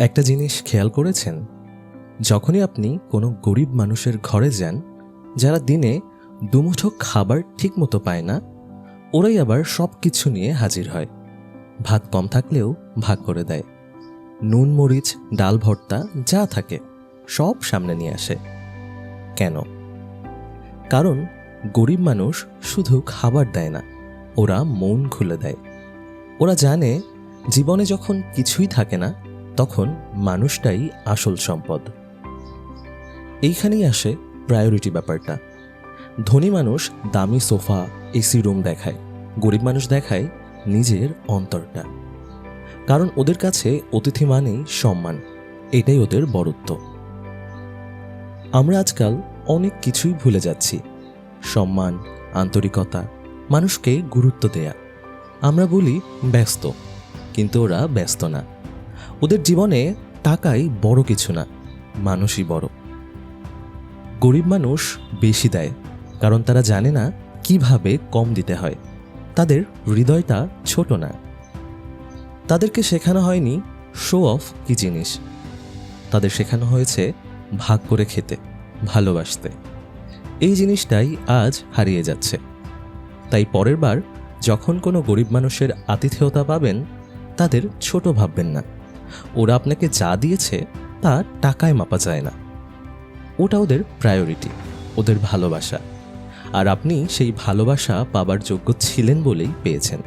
একটা জিনিস খেয়াল করেছেন? যখনই আপনি কোনো গরিব মানুষের ঘরে যান, যারা দিনে দুমুঠো খাবার ঠিকমতো পায় না, ওরাই আবার সব কিছু নিয়ে হাজির হয়। ভাত কম থাকলেও ভাগ করে দেয়। নুন, মরিচ, ডাল, ভর্তা, যা থাকে, সব সামনে নিয়ে আসে। কেন? কারণ গরিব মানুষ শুধু খাবার দেয় না, ওরা মন খুলে দেয়। ওরা জানে জীবনে যখন কিছুই থাকে না তখন মানুষটাই আসল সম্পদ। এইখানেই আসে প্রায়োরিটি ব্যাপারটা। ধনী মানুষ দামি সোফা, এসি রুম দেখায়, গরিব মানুষ দেখায় নিজের অন্তরটা। কারণ ওদের কাছে অতিথি মানেই সম্মান, এটাই ওদের বড়ত্ব আমরা আজকাল অনেক কিছুই ভুলে যাচ্ছি। সম্মান, আন্তরিকতা, মানুষকে গুরুত্ব দেয়া। আমরা বলি ব্যস্ত, কিন্তু ওরা ব্যস্ত না। ওদের জীবনে টাকাই বড় কিছু না, মানুষই বড়। গরিব মানুষ বেশি দেয়, কারণ তারা জানে না কীভাবে কম দিতে হয়। তাদের হৃদয়টা ছোট না। তাদেরকে শেখানো হয়নি শো অফ কি জিনিস। তাদের শেখানো হয়েছে ভাগ করে খেতে, ভালোবাসতে। এই জিনিসটাই আজ হারিয়ে যাচ্ছে। তাই পরের বার যখন কোনো গরিব মানুষের আতিথেয়তা পাবেন, তাদের ছোট ভাববেন না। ওরা আপনাকে যা দিয়েছে তা টাকায় মাপা যায় না। ওটা ওদের প্রায়োরিটি ওদের ভালোবাসা। আর আপনি সেই ভালোবাসা পাবার যোগ্য ছিলেন বলেই পেয়েছেন।